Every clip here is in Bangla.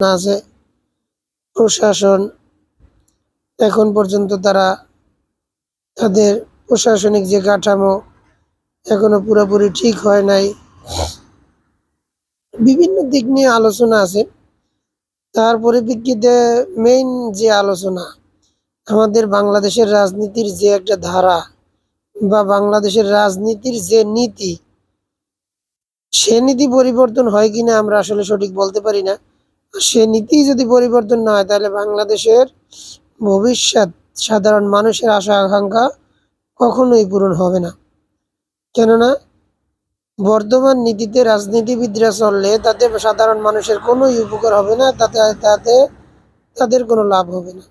আছে প্রশাসন, এখন পর্যন্ত তারা তাদের প্রশাসনিক যে কাঠামো এখনও পুরোপুরি ঠিক হয় নাই। বিভিন্ন দিক নিয়ে আলোচনা আছে। তার পরিপ্রেক্ষিতে মেইন যে আলোচনা, আমাদের বাংলাদেশের রাজনীতির যে একটা ধারা বা বাংলাদেশের রাজনীতির যে নীতি, সে নীতি পরিবর্তন হয় কিনা আমরা আসলে সঠিক বলতে পারি না। সে নীতি যদি পরিবর্তন না হয়, তাহলে বাংলাদেশের ভবিষ্যৎ সাধারণ মানুষের আশা আকাঙ্ক্ষা কখনোই পূরণ হবে না। কেননা, বর্তমান নীতিতে রাজনীতিবিদরা চললে তাতে সাধারণ মানুষের কোনো উপকার হবে না, তাতে তাতে তাদের কোনো লাভ হবে না।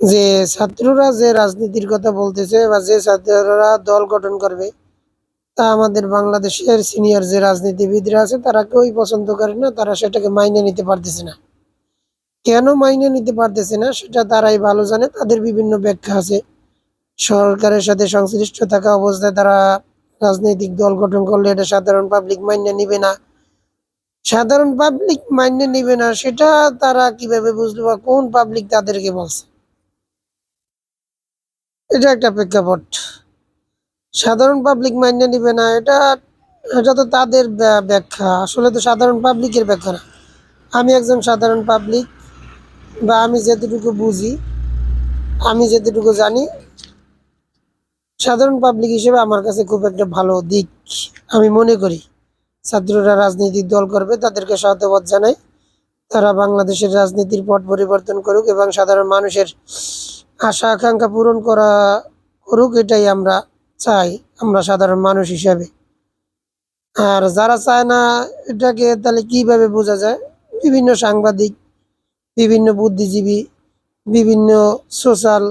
যে ছাত্ররা যে রাজনীতির কথা বলতেছে বা যে ছাত্ররা দল গঠন করবে তা আমাদের বাংলাদেশের সিনিয়র যে রাজনীতিবিদরা আছে, তারা কেউই পছন্দ করে না, তারা সেটাকে মাইনে নিতে পারতেছে না। কেন মাইনে নিতে পারতেছে না, সেটা তারাই ভালো জানে, তাদের বিভিন্ন ব্যাখ্যা আছে। সরকারের সাথে সংশ্লিষ্ট থাকা অবস্থায় তারা রাজনৈতিক দল গঠন করলে এটা সাধারণ পাবলিক মাইনে নিবে না। সাধারণ পাবলিক মাইনে নিবে না, সেটা তারা কীভাবে বুঝলো বা কোন পাবলিক তাদেরকে বলছে? এটা একটা প্রেক্ষাপট। সাধারণ পাবলিক মাইনে নিবে না, এটা এটা তো তাদের ব্যা- ব্যাখ্যা। আসলে তো সাধারণ পাবলিকের ব্যাখ্যা না। আমি একজন সাধারণ পাবলিক বা আমি যেতটুকু বুঝি, আমি যেতটুকু জানি, সাধারণ পাবলিক হিসেবে আমার কাছে খুব একটা ভালো দিক আমি মনে করি। ছাত্ররা রাজনৈতিক দল করবে, তাদেরকে সাধুবাদ জানাই। তারা বাংলাদেশের রাজনীতির পট পরিবর্তন করুক এবং সাধারণ মানুষের আশা আকাঙ্ক্ষা পূরণ করা করুক, এটাই আমরা চাই আমরা সাধারণ মানুষ হিসাবে। আর যারা চায় না এটাকে তাহলে কীভাবে বোঝা যায়? বিভিন্ন সাংবাদিক, বিভিন্ন বুদ্ধিজীবী, বিভিন্ন সোশ্যাল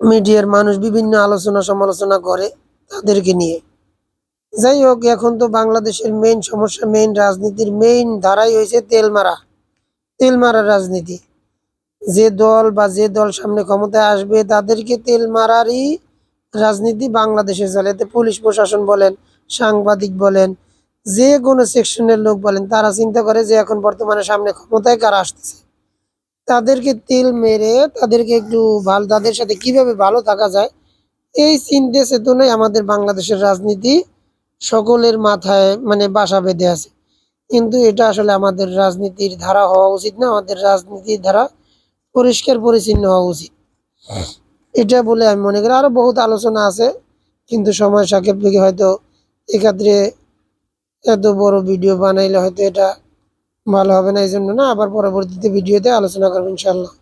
মিডিয়ার মানুষ বিভিন্ন আলোচনা সমালোচনা করে তাদেরকে নিয়ে। যাই হোক, এখন তো বাংলাদেশের মেইন সমস্যা মেইন রাজনীতির মেইন ধারাই হয়েছে তেল মারা। তেল মারা রাজনীতি। যে দল বা যে দল সামনে ক্ষমতায় আসবে তাদেরকে তেল মারারই রাজনীতি বাংলাদেশে চলে এতে পুলিশ প্রশাসন বলেন, সাংবাদিক বলেন, যে কোনো সেকশনের লোক বলেন, তারা চিন্তা করে যে এখন বর্তমানে সামনে ক্ষমতায় কারা আসতেছে। তাদেরকে তেল মেরে, তাদেরকে একটু ভালো, তাদের সাথে কীভাবে ভালো থাকা যায়, এই চিন্তা চেতনায় আমাদের বাংলাদেশের রাজনীতি সকলের মাথায় মানে বাসা বেঁধে আছে। কিন্তু এটা আসলে আমাদের রাজনীতির ধারা হওয়া উচিত না, আমাদের রাজনীতির ধারা পরিষ্কার পরিচ্ছন্ন হওয়া উচিত। এটা বলে আমি মনে করি আরও বহুত আলোচনা আছে, কিন্তু সময় সাপেক্ষে হয়তো এক্ষেত্রে এত বড় ভিডিও বানাইলে হয়তো এটা ভালো হবে না এই জন্য না আবার পরবর্তীতে ভিডিওতে আলোচনা করব ইনশাল্লাহ